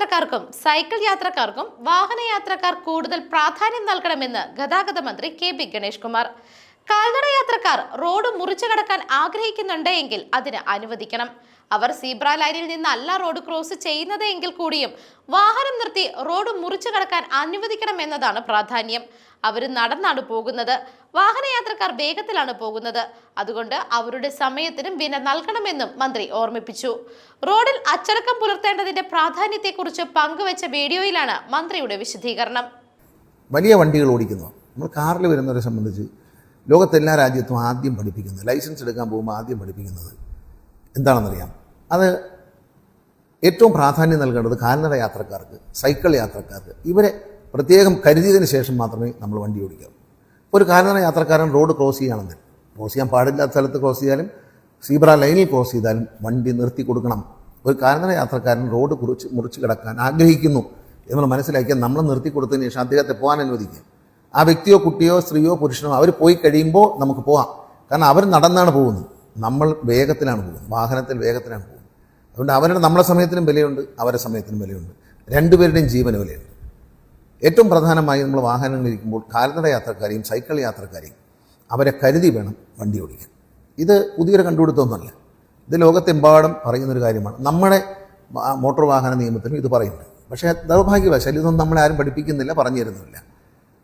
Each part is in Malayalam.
യാത്രക്കാർക്കും സൈക്കിൾ യാത്രക്കാർക്കും വാഹനയാത്രക്കാർ കൂടുതൽ പ്രാധാന്യം നൽകണമെന്ന് ഗതാഗത മന്ത്രി കെ പി ഗണേഷ് കുമാർ കാൽനട യാത്രക്കാർ റോഡ് മുറിച്ചു കടക്കാൻ ആഗ്രഹിക്കുന്നുണ്ടെങ്കിൽ അതിന് അനുവദിക്കണം. അവർ സീബ്ര ലൈനിൽ നിന്നല്ല റോഡ് ക്രോസ് ചെയ്യുന്നത് എങ്കിൽ കൂടിയും വാഹനം നിർത്തി റോഡ് മുറിച്ചു കടക്കാൻ അനുവദിക്കണം എന്നതാണ് പ്രാധാന്യം. അവർ നടന്നാണ് പോകുന്നത്. വാഹനയാത്രക്കാർ വേഗത്തിലാണ് പോകുന്നത്. അതുകൊണ്ട് അവരുടെ സമയത്തിനും വില നൽകണമെന്നും മന്ത്രി ഓർമ്മിപ്പിച്ചു. റോഡിൽ അച്ചടക്കം പുലർത്തേണ്ടതിന്റെ പ്രാധാന്യത്തെക്കുറിച്ച് പങ്കുവച്ച വീഡിയോയിലാണ് മന്ത്രിയുടെ വിശദീകരണം. വലിയ വണ്ടികൾ ഓടിക്കുന്നു. നമ്മൾ കാറിൽ വരുന്നവരെ സംബന്ധിച്ച് ലോകത്തെല്ലാ രാജ്യത്തും ആദ്യം പഠിപ്പിക്കുന്നത് ലൈസൻസ് എടുക്കാൻ പോകുമ്പോൾ ആദ്യം പഠിപ്പിക്കുന്നത് എന്താണെന്നറിയാം? അത് ഏറ്റവും പ്രാധാന്യം നൽകേണ്ടത് കാൽനട യാത്രക്കാർക്ക് സൈക്കിൾ യാത്രക്കാർക്ക്. ഇവരെ പ്രത്യേകം കരുതിയതിന് ശേഷം മാത്രമേ നമ്മൾ വണ്ടി ഓടിക്കാവൂ. ഒരു കാൽനട യാത്രക്കാരൻ റോഡ് ക്രോസ് ചെയ്യുകയാണെങ്കിൽ ക്രോസ് ചെയ്യാൻ പാടില്ലാത്ത സ്ഥലത്ത് ക്രോസ് ചെയ്താലും സീബ്ര ലൈനിൽ ക്രോസ് ചെയ്താലും വണ്ടി നിർത്തി കൊടുക്കണം. ഒരു കാൽനട യാത്രക്കാരൻ റോഡ് കുറിച്ച് മുറിച്ച് കിടക്കാൻ ആഗ്രഹിക്കുന്നു എന്നുള്ള മനസ്സിലാക്കിയാൽ നമ്മൾ നിർത്തി കൊടുത്തതിന് ശേഷം അദ്ദേഹത്തെ പോകാൻ അനുവദിക്കുക. ആ വ്യക്തിയോ കുട്ടിയോ സ്ത്രീയോ പുരുഷനോ അവർ പോയി കഴിയുമ്പോൾ നമുക്ക് പോകാം. കാരണം അവർ നടന്നാണ് പോകുന്നത്. നമ്മൾ വേഗത്തിലാണ് പോകുന്നത്. വാഹനത്തിൽ വേഗത്തിലാണ് പോകുന്നത്. അതുകൊണ്ട് അവരുടെ നമ്മളെ സമയത്തിനും വിലയുണ്ട് അവരുടെ സമയത്തിനും വിലയുണ്ട്. രണ്ടുപേരുടെയും ജീവന് വിലയുണ്ട്. ഏറ്റവും പ്രധാനമായി നമ്മൾ വാഹനങ്ങളിൽ ഇരിക്കുമ്പോൾ കാൽനട യാത്രക്കാരെയും സൈക്കിൾ യാത്രക്കാരെയും അവരെ കരുതി വേണം വണ്ടി ഓടിക്കാൻ. ഇത് പുതിയൊരു കണ്ടുപിടുത്തമൊന്നുമല്ല. ഇത് ലോകത്തെമ്പാടും പറയുന്നൊരു കാര്യമാണ്. നമ്മുടെ മോട്ടോർ വാഹന നിയമത്തിലും ഇത് പറയുന്നുണ്ട്. പക്ഷേ ദൗർഭാഗ്യവശാൽ ഇതൊന്നും നമ്മളെ ആരും പഠിപ്പിക്കുന്നില്ല പറഞ്ഞു തരുന്നില്ല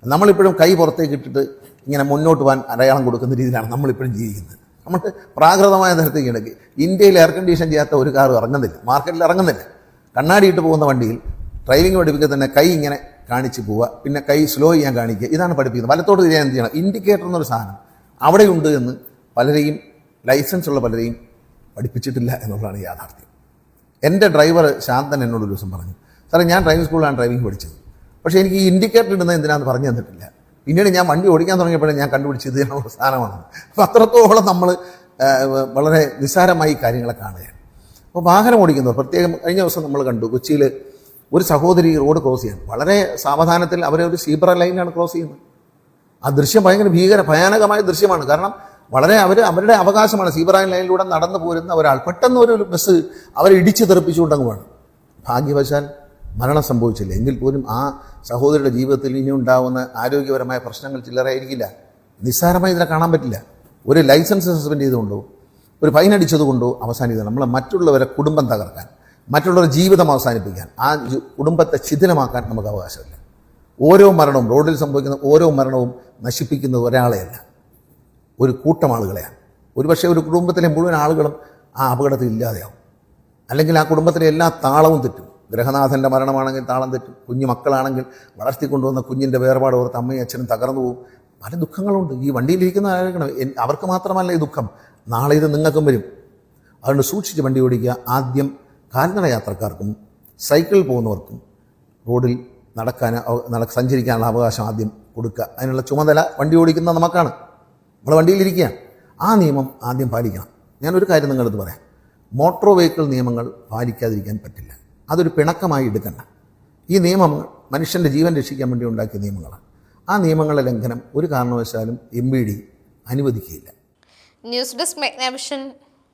നമ്മളിപ്പോഴും കൈ പുറത്തേക്ക് ഇട്ടിട്ട് ഇങ്ങനെ മുന്നോട്ട് പോകാൻ അടയാളം കൊടുക്കുന്ന രീതിയിലാണ് നമ്മളിപ്പോഴും ജീവിക്കുന്നത്. നമ്മൾ പ്രാകൃതമായ നിരത്തേക്ക് ഇടയ്ക്ക് ഇന്ത്യയിൽ എയർ കണ്ടീഷൻ ചെയ്യാത്ത ഒരു കാർ ഇറങ്ങുന്നില്ല. മാർക്കറ്റിൽ ഇറങ്ങുന്നില്ല. കണ്ണാടി ഇട്ട് പോകുന്ന വണ്ടിയിൽ ഡ്രൈവിംഗ് പഠിപ്പിക്കുക തന്നെ കൈ ഇങ്ങനെ കാണിച്ച് പോവുക. പിന്നെ കൈ സ്ലോ ചെയ്യാൻ കാണിക്കുക. ഇതാണ് പഠിപ്പിക്കുന്നത്. വലത്തോട്ട് തിരിയാൻ എന്ത് ചെയ്യണം? ഇൻഡിക്കേറ്റർ എന്നൊരു സാധനം അവിടെയുണ്ട് എന്ന് പലരെയും ലൈസൻസ് ഉള്ള പലരെയും പഠിപ്പിച്ചിട്ടില്ല എന്നുള്ളതാണ് യാഥാർത്ഥ്യം. എന്റെ ഡ്രൈവർ ശാന്തൻ എന്നോട് ഒരു ദിവസം പറഞ്ഞു സാറേ ഞാൻ ഡ്രൈവിംഗ് സ്കൂളിലാണ് ഡ്രൈവിംഗ് പഠിച്ചത്. പക്ഷേ എനിക്ക് ഈ ഇൻഡിക്കേറ്റർ ഇടുന്നത് എന്തിനാന്ന് പറഞ്ഞു തന്നിട്ടില്ല. പിന്നീട് ഞാൻ വണ്ടി ഓടിക്കാൻ തുടങ്ങിയപ്പോഴേ ഞാൻ കണ്ടുപിടിച്ചത് ഇതിനുള്ള സാധനമാണ്. അപ്പം അത്രത്തോളം നമ്മൾ വളരെ നിസ്സാരമായി കാര്യങ്ങളെ കാണുകയാണ്. അപ്പോൾ വാഹനം ഓടിക്കുന്നത് പ്രത്യേകം കഴിഞ്ഞ ദിവസം നമ്മൾ കണ്ടു കൊച്ചിയിൽ ഒരു സഹോദരി റോഡ് ക്രോസ് ചെയ്യാൻ. വളരെ സാവധാനത്തിൽ അവരെ ഒരു സീബ്ര ലൈനാണ് ക്രോസ് ചെയ്യുന്നത്. ആ ദൃശ്യം ഭയങ്കര ഭീകര ഭയാനകമായ ദൃശ്യമാണ്. കാരണം വളരെ അവർ അവരുടെ അവകാശമാണ് സീബ്രാൻ ലൈനിലൂടെ നടന്നു പോരുന്ന ഒരാൾ. പെട്ടെന്ന് ഒരു ബസ് അവരെ ഇടിച്ചു തെറിപ്പിച്ചുകൊണ്ടങ്ങ് ഭാഗ്യവശാൽ മരണം സംഭവിച്ചില്ല. എങ്കിൽ പോലും ആ സഹോദരിയുടെ ജീവിതത്തിൽ ഇനി ഉണ്ടാകുന്ന ആരോഗ്യപരമായ പ്രശ്നങ്ങൾ ചില്ലറായിരിക്കില്ല നിസ്സാരമായി ഇതിനെ കാണാൻ പറ്റില്ല. ഒരു ലൈസൻസ് സസ്പെൻഡ് ചെയ്തുകൊണ്ടോ ഒരു ഫൈൻ അടിച്ചതുകൊണ്ടോ അവസാനിക്കുന്നത് നമ്മൾ മറ്റുള്ളവരെ കുടുംബം തകർക്കാൻ മറ്റുള്ളവരുടെ ജീവിതം അവസാനിപ്പിക്കാൻ ആ കുടുംബത്തെ ശിഥിലമാക്കാൻ നമുക്ക് അവകാശമില്ല. ഓരോ മരണവും റോഡിൽ സംഭവിക്കുന്ന ഓരോ മരണവും നശിപ്പിക്കുന്നത് ഒരാളെയല്ല. ഒരു കൂട്ടം ആളുകളെയാണ്. ഒരുപക്ഷെ ഒരു കുടുംബത്തിലെ മുഴുവൻ ആളുകളും ആ അപകടത്തിൽ ഇല്ലാതെയാവും. അല്ലെങ്കിൽ ആ കുടുംബത്തിലെ എല്ലാ താളവും തെറ്റും. ഗ്രഹനാഥന്റെ മരണമാണെങ്കിൽ താളം തെറ്റും. കുഞ്ഞു മക്കളാണെങ്കിൽ വളർത്തിക്കൊണ്ടുവന്ന കുഞ്ഞിന്റെ വേർപാട് ഓർത്ത് അമ്മയും അച്ഛനും തകർന്നു പോകും പല ദുഃഖങ്ങളുണ്ട്. ഈ വണ്ടിയിലിരിക്കുന്ന ആരോഗ്യം അവർക്ക് മാത്രമല്ല ഈ ദുഃഖം. നാളെ ഇത് നിങ്ങൾക്കും വരും. അതുകൊണ്ട് സൂക്ഷിച്ച് വണ്ടി ഓടിക്കുക. ആദ്യം കാൽനട യാത്രക്കാർക്കും സൈക്കിളിൽ പോകുന്നവർക്കും റോഡിൽ നടക്കാൻ നട സഞ്ചരിക്കാനുള്ള അവകാശം ആദ്യം കൊടുക്കുക. അതിനുള്ള ചുമതല വണ്ടി ഓടിക്കുന്ന നമുക്കാണ്. നമ്മൾ വണ്ടിയിലിരിക്കുക ആ നിയമം ആദ്യം പാലിക്കണം. ഞാനൊരു കാര്യം നിങ്ങളടുത്ത് പറയാം. മോട്ടോർ വെഹിക്കിൾ നിയമങ്ങൾ പാലിക്കാതിരിക്കാൻ പറ്റില്ല. അതൊരു പിണക്കമായി എടുക്കണ്ട. ഈ നിയമം മനുഷ്യന്റെ ജീവൻ രക്ഷിക്കാൻ വേണ്ടി ഉണ്ടാക്കിയ നിയമങ്ങളാണ്. ആ നിയമങ്ങളെ ലംഘനം ഒരു കാരണവശാലും M B D അനുവദിക്കുകയില്ല. News desk Meghnavision